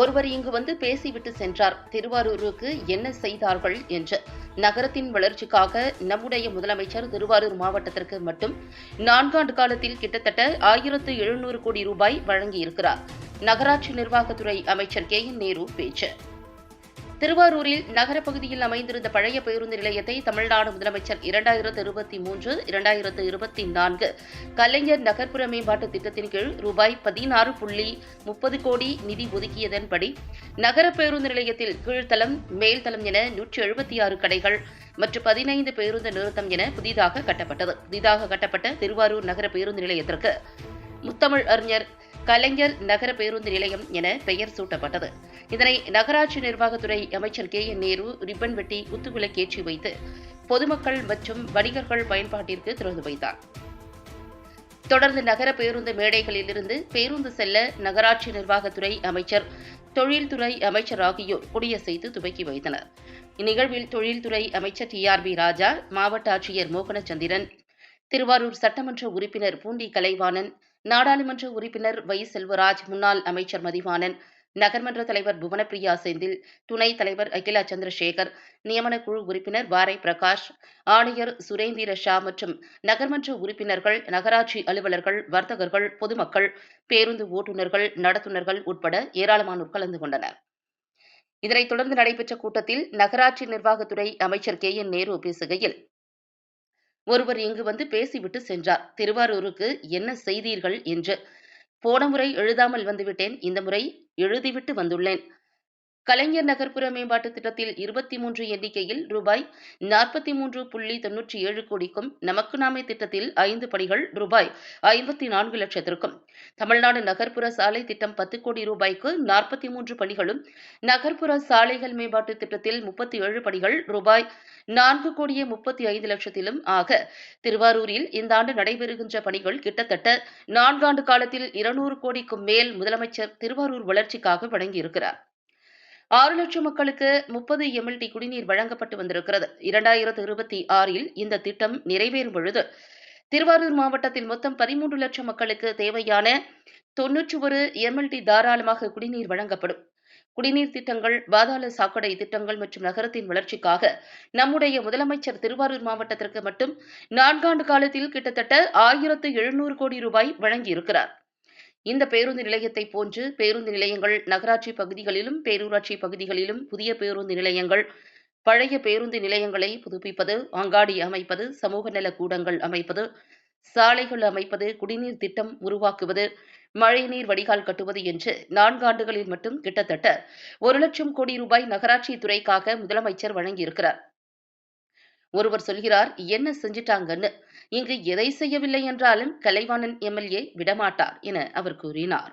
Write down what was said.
ஒருவர் இங்கு வந்து பேசிவிட்டு சென்றார். திருவாரூருக்கு என்ன செய்தார்கள் என்று. நகரத்தின் வளர்ச்சிக்காக நம்முடைய முதலமைச்சர் திருவாரூர் மாவட்டத்திற்கு மட்டும் நான்காண்டு காலத்தில் கிட்டத்தட்ட ஆயிரத்து எழுநூறு கோடி ரூபாய் வழங்கியிருக்கிறார். நகராட்சி நிர்வாகத்துறை அமைச்சர் கே என் நேரு பேச்சு. திருவாரூரில் நகர பகுதியில் அமைந்திருந்த பழைய பேருந்து நிலையத்தை தமிழ்நாடு முதலமைச்சர் இரண்டாயிரத்து இருபத்தி மூன்று இரண்டாயிரத்து இருபத்தி நான்கு கலைஞர் நகர்ப்புற மேம்பாட்டு திட்டத்தின் கீழ் ரூபாய் பதினாறு புள்ளி முப்பது கோடி நிதி ஒதுக்கியதன்படி நகர பேருந்து நிலையத்தில் கீழ்த்தளம் மேல்தளம் என நூற்றி எழுபத்தி ஆறு கடைகள் மற்றும் பதினைந்து பேருந்து நிறுத்தம் என புதிதாக கட்டப்பட்டது. புதிதாக கட்டப்பட்ட திருவாரூர் நகர பேருந்து நிலையத்திற்கு முத்தமிழ் அறிஞர் கலைஞர் நகர பேருந்து நிலையம் என பெயர் சூட்டப்பட்டது. இதனை நகராட்சி நிர்வாகத்துறை அமைச்சர் கே என் நேரு ரிப்பன் வெட்டி குத்துவிளக்கேற்றி வைத்து பொதுமக்கள் மற்றும் வணிகர்கள் பயன்பாட்டிற்கு திறந்து வைத்தார். தொடர்ந்து நகர பேருந்து மேடைகளிலிருந்து பேருந்து செல்ல நகராட்சி நிர்வாகத்துறை அமைச்சர் தொழில்துறை அமைச்சர் ஆகியோர் கொடியசைத்து துவக்கி வைத்தனர். இந்நிகழ்வில் தொழில்துறை அமைச்சர் டி ஆர் பி ராஜா மாவட்ட ஆட்சியர் மோகனச்சந்திரன் திருவாரூர் சட்டமன்ற உறுப்பினர் பூண்டி கலைவாணன் நாடாளுமன்ற உறுப்பினர் வை. செல்வராஜ் முன்னாள் அமைச்சர் மதிவாணன் நகர்மன்ற தலைவர் புவனப்பிரியா செந்தில் துணைத் தலைவர் அகிலா சந்திரசேகர் நியமன குழு உறுப்பினர் வாரை பிரகாஷ் ஆணையர் சுரேந்திர ஷா மற்றும் நகர்மன்ற உறுப்பினர்கள் நகராட்சி அலுவலர்கள் வர்த்தகர்கள் பொதுமக்கள் பேருந்து ஓட்டுநர்கள் நடத்துனர்கள் உட்பட ஏராளமானோர் கலந்து கொண்டனர். இதனைத் தொடர்ந்து நடைபெற்ற கூட்டத்தில் நகராட்சி நிர்வாகத்துறை அமைச்சர் கே. என். நேரு பேசுகையில் ஒருவர் இங்கு வந்து பேசிவிட்டு சென்றார். திருவாரூருக்கு என்ன செய்தீர்கள்? என்று. போன முறை எழுதாமல் வந்துவிட்டேன் இந்த முறை எழுதிவிட்டு வந்துள்ளேன். கலைஞர் நகர்ப்புற மேம்பாட்டு திட்டத்தில் இருபத்தி மூன்று எண்ணிக்கையில் ரூபாய் நாற்பத்தி மூன்று புள்ளி தொன்னூற்றி ஏழு கோடிக்கும் நமக்கு நாமே திட்டத்தில் ஐந்து பணிகள் ரூபாய் ஐம்பத்தி நான்கு லட்சத்திற்கும். தமிழ்நாடு நகர்ப்புற சாலை திட்டம் பத்து கோடி ரூபாய்க்கு நாற்பத்தி மூன்று பணிகளும் நகர்ப்புற சாலைகள் மேம்பாட்டு திட்டத்தில் முப்பத்தி ஏழு பணிகள் ரூபாய் நான்கு கோடியே முப்பத்தி ஐந்து லட்சத்திலும் ஆக திருவாரூரில் இந்த ஆண்டு நடைபெறுகின்ற பணிகள் கிட்டத்தட்ட நான்காண்டு காலத்தில் இருநூறு கோடிக்கும் மேல் முதலமைச்சர் திருவாரூர் வளர்ச்சிக்காக வழங்கியிருக்கிறார். ஆறு லட்சம் மக்களுக்கு முப்பது எம்எல்டி குடிநீர் வழங்கப்பட்டு வந்திருக்கிறது. இரண்டாயிரத்து இருபத்தி ஆறில் இந்த திட்டம் நிறைவேறும் பொழுது திருவாரூர் மாவட்டத்தில் மொத்தம் பதிமூன்று லட்சம் மக்களுக்கு தேவையான தொன்னூற்றி ஒரு எம்எல்டி தாராளமாக குடிநீர் வழங்கப்படும். குடிநீர் திட்டங்கள் பாதாள சாக்கடை திட்டங்கள் மற்றும் நகரத்தின் வளர்ச்சிக்காக நம்முடைய முதலமைச்சர் திருவாரூர் மாவட்டத்திற்கு மட்டும் நான்காண்டு காலத்தில் கிட்டத்தட்ட ஆயிரத்து எழுநூறு கோடி ரூபாய் வழங்கியிருக்கிறார். இந்த பேருந்து நிலையத்தை போன்று பேருந்து நிலையங்கள் நகராட்சி பகுதிகளிலும் பேரூராட்சி பகுதிகளிலும் புதிய பேருந்து நிலையங்கள் பழைய பேருந்து நிலையங்களை புதுப்பிப்பது அங்காடி அமைப்பது சமூக நல கூடங்கள் அமைப்பது சாலைகள் அமைப்பது குடிநீர் திட்டம் உருவாக்குவது மழைநீர் வடிகால் கட்டுவது என்று நான்காண்டுகளில் மட்டும் கிட்டத்தட்ட ஒரு லட்சம் கோடி ரூபாய் நகராட்சி துறைக்காக முதலமைச்சர் வழங்கியிருக்கிறார். ஒருவர் சொல்கிறார் என்ன செஞ்சிட்டாங்கன்னு? இங்கு எதை செய்யவில்லை என்றாலும் கலைவாணன் எம்எல்ஏ விடமாட்டார் என அவர் கூறினார்.